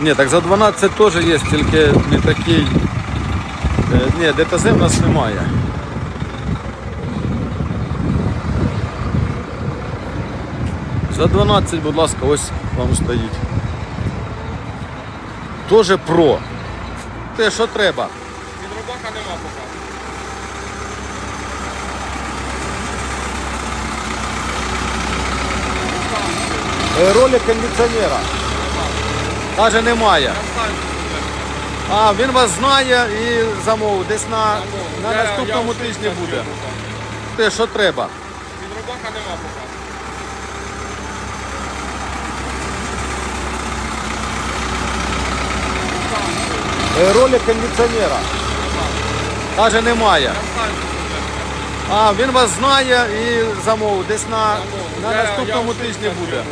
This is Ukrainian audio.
Ні, так за 12 теж є, тільки не такий. Е, Ні, ДТЗ в нас немає. За 12, будь ласка, ось вам стоїть. Тоже про. Те, що треба. Від рубака нема поки. Е, Ролик кондиціонера. Каже, немає. А, він вас знає і замовив. Десь на, на Я- наступному я тижні вже буде. скажу. Те, що треба. Від рубака нема поки. Е, Ролик кондиціонера. Каже, немає. А, він вас знає і замовив. Десь на, на Я- я наступному вже тижні буде.